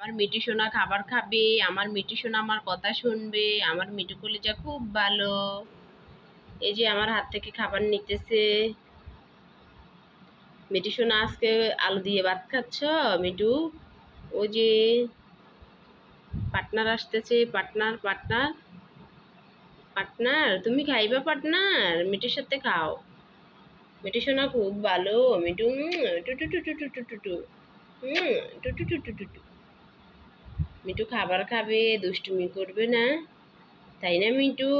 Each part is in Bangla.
আমার মিটু সোনা খাবার খাবে আমার মিটু সোনা আমার কথা শুনবে আমার মিটু কলিজা খুব ভালো এই যে আমার হাত থেকে খাবার নিতেছে মিটু সোনা আজকে আলু দিয়ে ভাত খাচ্ছ মিটু ওই যে পার্টনার আসতেছে পার্টনার পার্টনার পার্টনার তুমি খাইবা পার্টনার মিটুর সাথে খাও মিটু সোনা খুব ভালো মিটু টু টু টু টু টু টু টু টু টু টু টু টু টু মিটু খাবার খাবে, দুষ্টুমি করবে না। তাই না মিটু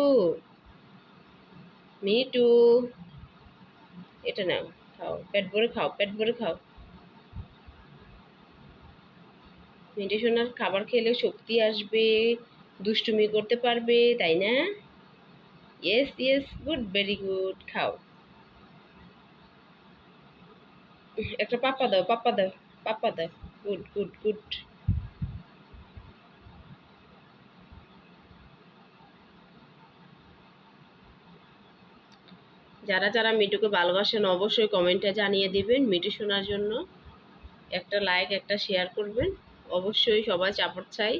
মিটু এটা নাও, খাও, পেট ভরে খাও, পেট ভরে খাও। মিটু সোনার খাবার খেলে শক্তি আসবে, দুষ্টুমি করতে পারবে, তাই না? Yes yes good very good খাও। একটা পাপ্পা দাও পাপ্পা দাও পাপ্পা দাও গুড গুড গুড যারা যারা মিটুকে ভালোবাসেন অবশ্যই কমেন্টে জানিয়ে দিবেন। মিটু শোনার জন্য একটা লাইক একটা শেয়ার করবেন। অবশ্যই সবাই চাপট চাই।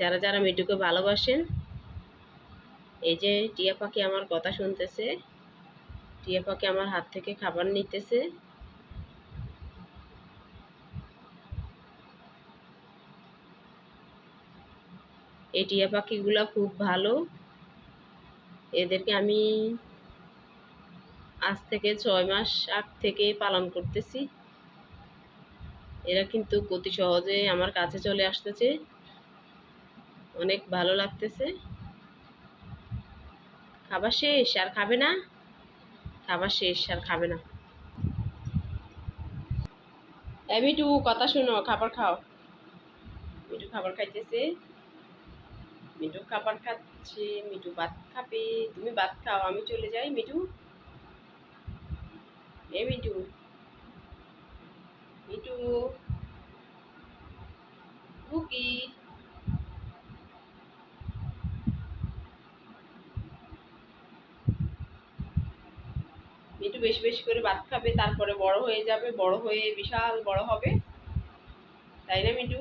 যারা যারা মিটুকে ভালোবাসেন, এই যে টিয়া পাখি আমার কথা শুনতেছে, টিয়া পাখি আমার হাত থেকে খাবার নিতেছে। এই টিয়া পাখিগুলো খুব ভালো। এদেরকে আমি আজ থেকে ছয় মাস আগ থেকে পালন করতেছি। এরা কিন্তু অতি সহজে আমার কাছে চলে আসতেছে। অনেক ভালো লাগতেছে। খাবার শেষ, আর খাবে না? খাবার শেষ, আর খাবে না। মিটু কথা শুনো, খাবার খাও। মিটু খাবার খাইতেছে। মিটু খাবার খাচ্ছে মিটু ভাত খাবে। তুমি ভাত খাও, আমি চলে যাই মিটু এ মিটু মিটু কুকি মিটু বেশি বেশি করে ভাত খাবে, তারপরে বড় হয়ে যাবে, বড় হয়ে বিশাল বড় হবে। তাই না মিটু